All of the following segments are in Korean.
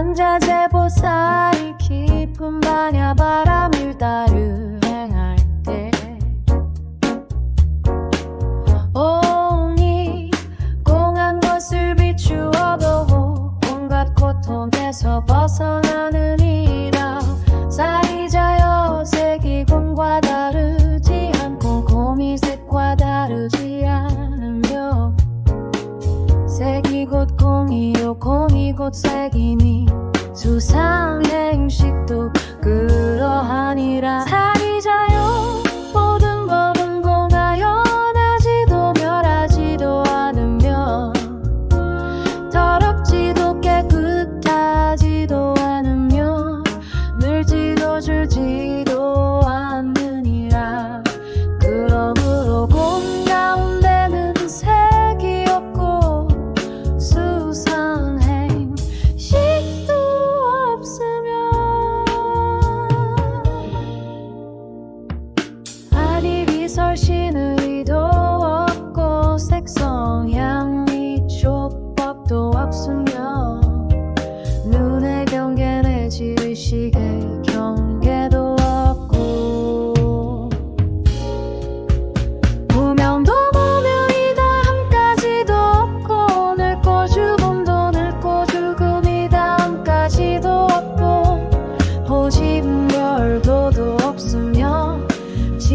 산자재 보살이 깊은 마녀 바람을 따르 행할 때. 오니 공한 것을 비추어도 온갖 고통에서 벗어나느니라 사이자여 세기곤과 다르지 않고 고미색과 다르지 않으며 세기 이곳 공이오고 이곳 색이니 수상행식도 그러하니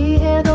he